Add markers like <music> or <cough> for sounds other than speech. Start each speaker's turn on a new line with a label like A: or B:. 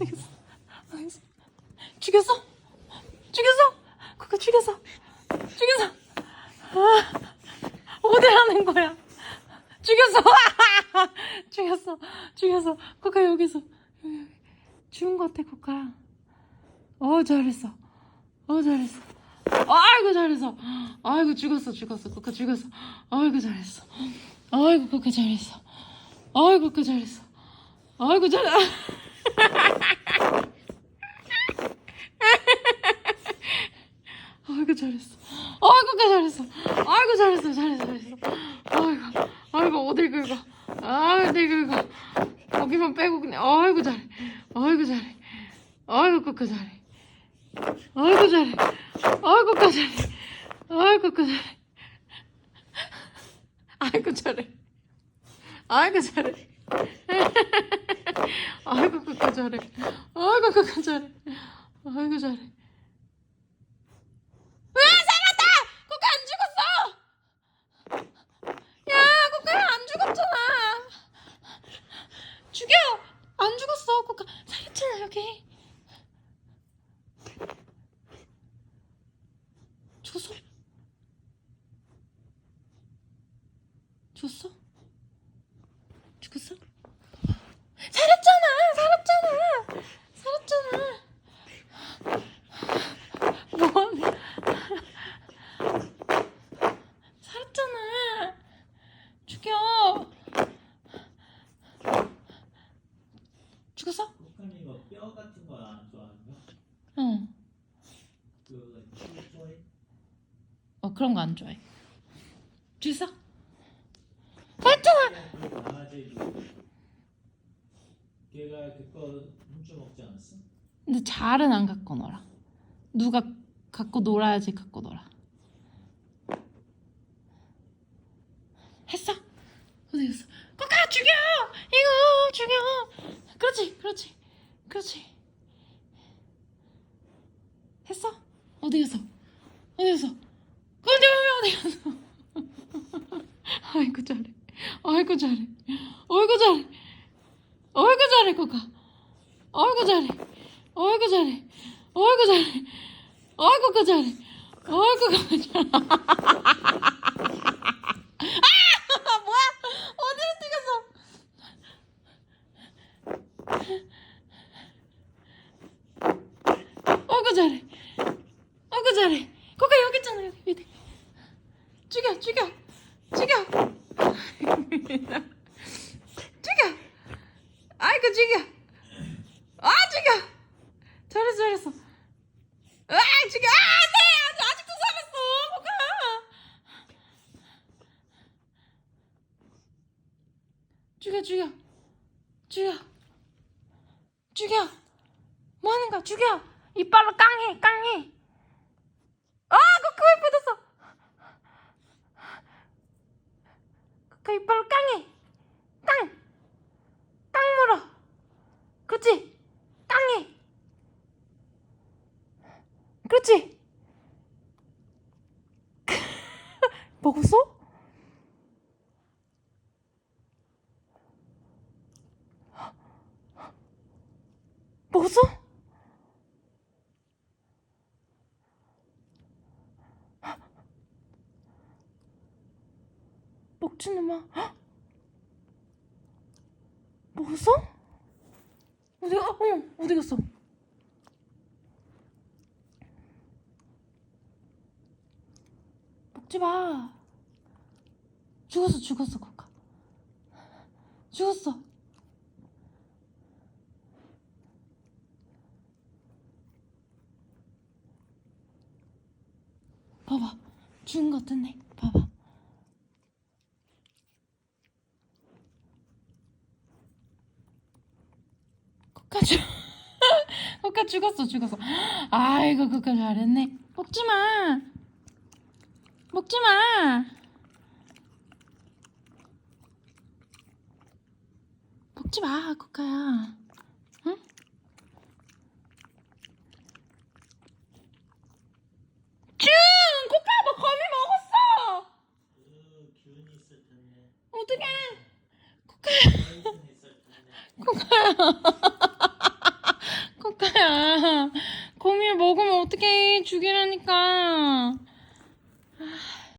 A: 알겠어. 죽였어? 죽였어? 그거 죽였어? 죽였어? 아, 어디라는 거야? 죽였어! <laughs> 죽였어! 죽였어! 코카 여기서 여기 여기 죽은 것 같아 코카. 어 잘했어. 어 잘했어. 아이고 잘했어. 아이고 죽었어 죽었어 코카 죽었어. 아이고 잘했어. 아이고 코카 잘했어. 아이고 코카 잘했어. 아이고 잘. <laughs> 아이고 잘했어. 아이고 그 잘했어. 아이고 잘했어. 잘했어. 잘했어. 아이고 아이고 어딜 긁어. 아 어딜 긁어. 거기만 빼고 그냥 아이고 잘해. 아이고 잘해. 아이고 그그 잘해. 아이고 잘해. 아이고 그 잘해. 아이고 그 잘해. 아이고 잘해. 아이고 잘해. <laughs> 아이고 그그 잘해. 아이고 그그 잘해. 아이고 잘해. 와 살았다! 코카 안 죽었어! 야 코카 안 죽었잖아! 죽여! 안 죽었어 코카 살았잖아 여기 죽었어? 죽었어? 죽었어? 살았잖아 살았잖아 살았잖아 뭐하냐 살았잖아. 죽여.
B: 북한이 이거 뼈 같은 거 안 좋아하는 거?
A: 응.
B: 그 좋아해?
A: 어 그런 거 안 좋아해.
B: 그 강아지도 걔가 그거 훔쳐 먹지 않았어?
A: 근데 잘은 안 갖고 놀아. 누가 갖고 놀아야지 갖고 놀아. 했어? 어디 갔어? 코카 죽여! 이거 죽여! 그렇지, 그렇지, 그렇지. 했어? 어디 갔어? 어디 갔어? 어디 어디 갔어? <laughs> 아이고 잘해. 아이고 잘해. 아이고 잘해. 아이고 잘해 코카. 아이고 잘해. 아이고 잘해. 아이고 잘해. 아이고 그 잘해. 아이고 그 잘해. <laughs> 아 <laughs> 뭐야? 어디로 뛰겼어? 아이고 잘해. 아이고 잘해. 거기 여기 있잖아 여기 밑에. 죽여 죽여 죽여. 죽여. 아이고 죽여. 아 죽여. 잘했어 잘했어. 아 죽여. 아? 죽여 죽여 죽여 죽여. 뭐 하는 거야? 죽여. 이빨로 깡해 깡해. 아왜 뻗었어. 그 이빨로 깡해. 깡 깡 물어. 그치 깡해. 그렇지? <laughs> 먹었어? 먹었어? 먹지는 마. 헉! 먹었어? 어디 가? 어, 어디 갔어? 먹지 마. 죽었어, 죽었어, 코카. 죽었어. 봐봐. 죽은 것 같네. 봐봐. 코카 죽, <laughs> 코카 죽었어, 죽었어. 아이고, 코카 잘했네. 먹지 마. 먹지 마. 먹지 마, 코카야. 코카야. 코카야. 거미
B: 먹으면
A: 어떻게 죽이라니까.